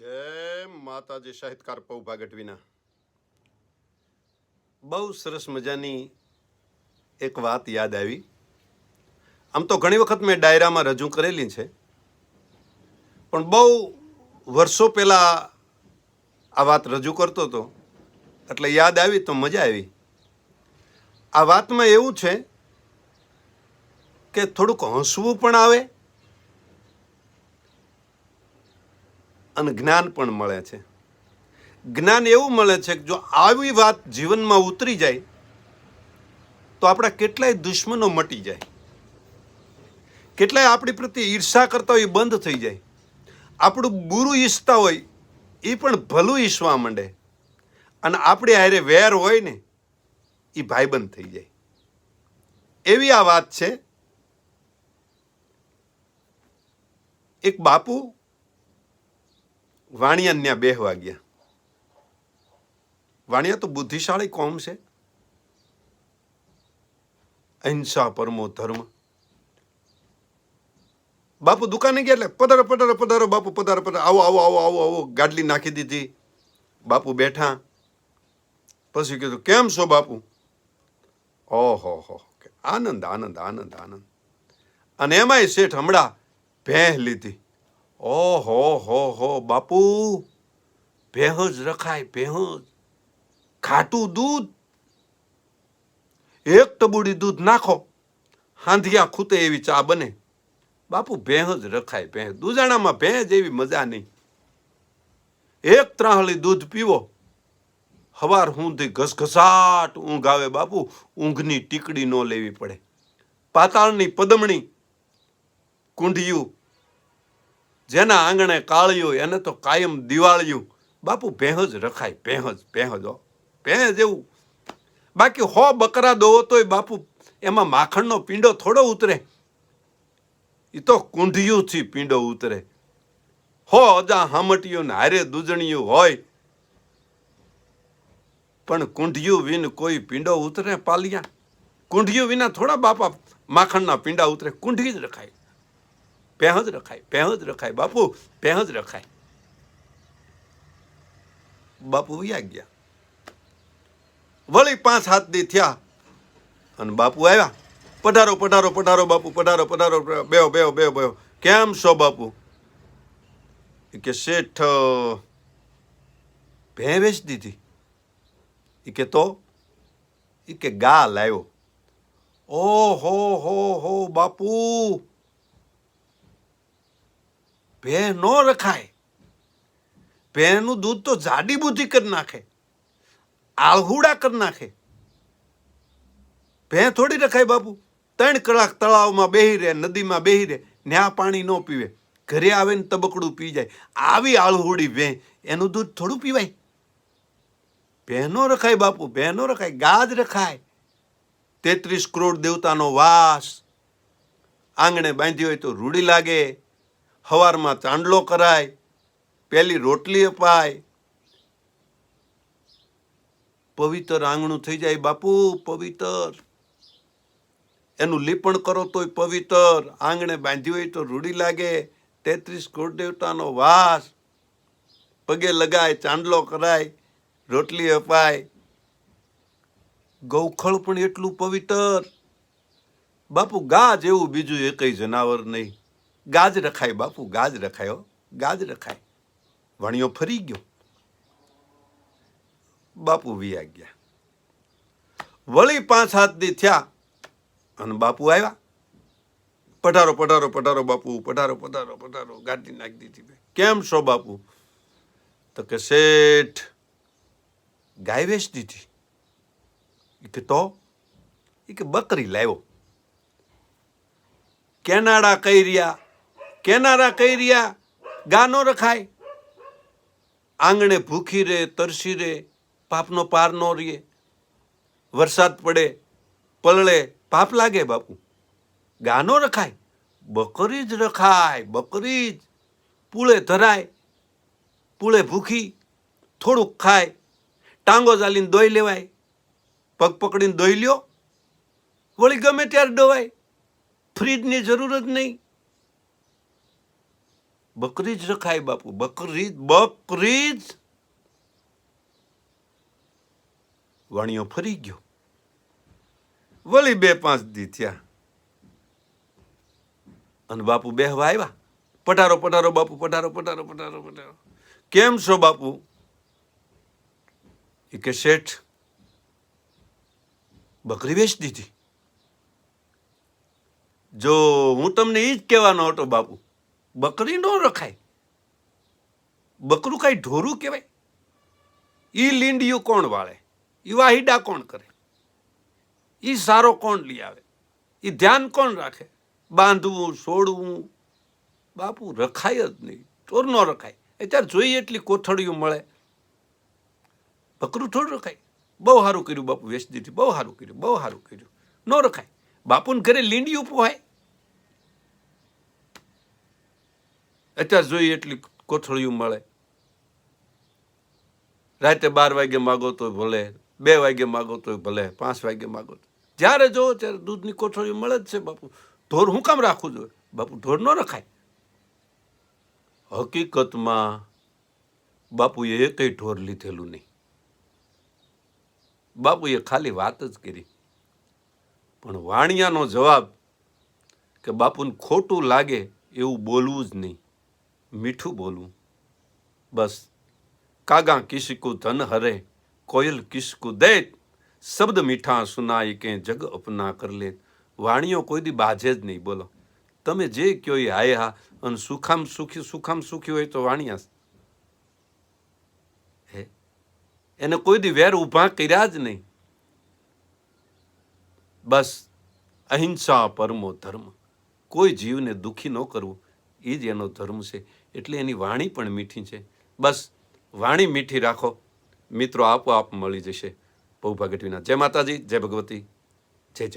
જય માતાજી, સાહિત્યકાર પૌભા ગઢવીના બહુ સરસ મજાની એક વાત યાદ આવી. આમ તો ઘણી વખત મેં ડાયરામાં રજૂ કરેલી છે, પણ બહુ વર્ષો પહેલાં આ વાત રજૂ કરતો હતો, એટલે યાદ આવી તો મજા આવી. આ વાતમાં એવું છે કે થોડુંક હસવું પણ આવે અને જ્ઞાન પણ મળે છે. જ્ઞાન એવું મળે છે કે જો આવી વાત જીવનમાં ઉતરી જાય, તો આપણા કેટલાય દુશ્મનો મટી જાય. કેટલાય આપણી પ્રત્યે ઈર્ષા કરતા હોય એ બંધ થઈ જાય. આપણું બુરું ઈચ્છતા હોય એ પણ ભલું ઈચ્છવા માંડે. અને આપણે હારે વેર હોય ને, એ ભાઈબંધ થઈ જાય. એવી આ વાત છે. એક બાપુ વાણિયા ત્યાં બેહવા ગયા વાણિયા તો બુદ્ધિશાળી કોમ છે. અહિંસા પરમો ધર્મ. બાપુ દુકાને ગયા એટલે પધારો પધારો પધારો, બાપુ પધારો પધારો. આવો આવો આવો આવો આવો, ગાડલી નાખી દીધી. બાપુ બેઠા. પછી કીધું, કેમ છો બાપુ? ઓહો, હો આનંદ આનંદ આનંદ આનંદ. અને એમાંય શેઠ હમણાં ભેહ લીધી. ઓહો, હો હો, બાપુ. ભેહજ રખાય ભેહજ ખાટું દૂધ. એક ટબુડી દૂધ નાખો. હાંધિયા ખૂતે એવી ચા બને. બાપુ ભેહજ રખાય ભેહ દૂધાણામાં ભેંજ એવી મજા નહીં. એક ત્રાહળી દૂધ પીવો. હવાર ઊંધી ઘસઘસાટ ઊંઘ આવે બાપુ. ઊંઘની ટીકડી ન લેવી પડે. પાતાળની પદમણી. કુંઢિયું. જેના આંગણે કાળિયું, એને તો કાયમ દિવાળિયું. બાપુ ભેહજ રખાય ભેહજ ભેહજ હો. ભેહજ એવું. બાકી હો બકરા દોવો તોય બાપુ, એમાં માખણનો પીંડો થોડો ઉતરે. એ તો કુંઢિયુંથી પીંડો ઉતરે. હો અજા હામટીયું ને હારે દૂજણિયું હોય. પણ કુંઢિયું વિન કોઈ પીંડો ઉતરે પાલિયા. કુંઢિયું વિના થોડા બાપા માખણના પીંડા ઉતરે. કુંઢી જ રખાય. ભેહ જ રખાય ભેહ જ રખાય. બાપુ ભેહ જ રખાય. બાપુ વ્યા ગયા. વળી પાંચ હાથ દી થયા અને બાપુ આવ્યા. પધારો પધારો પધારો બાપુ, પધારો પધારો બેહો બેહો બેહો બેહો. કેમ છો બાપુ? કે શેઠ ભે વેચી દીધી. ઈ કે તો? ઈ કે ગા લાવ્યો ઓ હો હો હો, બાપુ. ભે ન રખાય. ભેનું દૂધ તો જાડી બુદ્ધિ કરી નાખે. આળહુડા કરી નાખે. ભે થોડી રખાય બાપુ. ત્રણ કલાક તળાવમાં બેહી રહે, નદીમાં બેહી રહે, ન્યા પાણી ન પીવે. ઘરે આવે ને તબકડું પી જાય. આવી આળહુડી ભે એનું દૂધ થોડું પીવાય. ભેનો રખાય બાપુ ભેનો રખાય, ગાજ રખાય. તેત્રીસ કરોડ દેવતાનો વાસ. આંગણે બાંધી હોય તો રૂડી લાગે. હવારમાં ચાંદલો કરાય પેલી રોટલી અપાય. પવિત્ર આંગણું થઈ જાય, બાપુ, પવિત્ર. એનું લીપણ કરો તોય પવિત્ર. આંગણે બાંધ્યું હોય તો રૂડી લાગે. તેત્રીસ દેવતાનો વાસ. પગે લગાય, ચાંદલો કરાય, રોટલી અપાય. ગૌખળ પણ એટલું પવિત્ર. બાપુ, ગા જેવું બીજું એકય જનાવર નહીં. ગાજ રખાય બાપુ, ગાજ રખાયો ગાજ રખાય. વણિયો ફરી ગયો. બાપુ વિયા ગયા. વળી પાંચ હાથ દી થયા અને બાપુ આવ્યા. પઢારો પઢારો પધારો બાપુ પઢારો પઢારો પઢારો ગાડી નાખી દીધી કેમ છો બાપુ? તો કે શેઠ ગાય વેચ દીધી કે તો? એ કે બકરી લાવ્યો. કેનાડા કઈ રહ્યા? કેનારા કઈ રહ્યા ગાનો રખાય. આંગણે ભૂખી રે, તરસી રે, પાપનો પાર નો રે વરસાદ પડે, પલળે, પાપ લાગે બાપુ. ગાનો રખાય, બકરી જ રખાય, બકરી જ. પૂળે ધરાય, પૂળે ભૂખી, થોડુંક ખાય. ટાંગો ચાલીને દોઈ લેવાય. પગ પકડીને દોઈ લ્યો. વળી ગમે ત્યારે દોવાય ફ્રીજની જરૂર જ નહીં. બકરી જ રખાય બાપુ, બકરી બકરી જ. વાણિયો ફરી ગયો. વળી બે પાંચ દી થયા. અને બાપુ બેહવા આવ્યા. પટારો પટારો બાપુ પટારો પટારો પટારો પટારો કેમ છો બાપુ? એ કે શેઠ, બકરી વેચી દીધી જો હું તમને એ જ કહેવાનો હતો બાપુ બકરી નો રખાય. બકરું કાંઈ ઢોરું કહેવાય. એ લીંડિયું કોણ વાળે? એ વાહિડા કોણ કરે? એ સારો કોણ લઈ આવે? એ ધ્યાન કોણ રાખે? બાંધવું, છોડવું? બાપુ, રખાય જ નહીં. ચોર ન રખાય. અત્યારે જોઈએ એટલી કોથળીઓ મળે. બકરું થોડું રખાય. બહુ સારું કર્યું બાપુ વેચી દીધી બહુ સારું કર્યું, બહુ સારું કર્યું. ન રખાય. બાપુને ઘરે લીંડિયું પોહાય. અત્યારે જોઈએ એટલી કોથળીઓ મળે. રાતે બાર વાગે માગો તો ભલે, બે વાગે માગો તો ભલે, પાંચ વાગે માગો તો જ્યારે જોવો ત્યારે દૂધની કોથળીઓ મળે જ છે, બાપુ. ઢોર હું કામ રાખવું જોઈએ? બાપુ, ઢોર ન રખાય. હકીકતમાં બાપુએ એકય ઢોર લીધેલું નહીં. બાપુએ ખાલી વાત જ કરી. પણ વાણિયાનો જવાબ કે બાપુને ખોટું લાગે એવું બોલવું જ નહીં. મીઠું બોલવું. બસ. કાગા કિસકુ ધન હરે, કોયલ કિસકુ દે શબ્દ મીઠા સુનાય કે જગ અપના કર લે વાણીઓ કોઈ દી બાજે જ નહીં, બોલો. તમે જે કયો એ હાય હા અને સુખામ સુખી સુખામ સુખી હોય તો વાણિયા હે? એને કોઈ દી વેર ઊભા કર્યા જ નહીં. બસ. અહિંસા પરમો ધર્મ. કોઈ જીવને દુખી ન કરવું. એ જ એનો ધર્મ છે. એટલે એની વાણી પણ મીઠી છે. બસ, વાણી મીઠી રાખો. મિત્રો, આપોઆપ મળી જશે. બહુ ભાગટવીના જય માતાજી, જય ભગવતી. જય જય.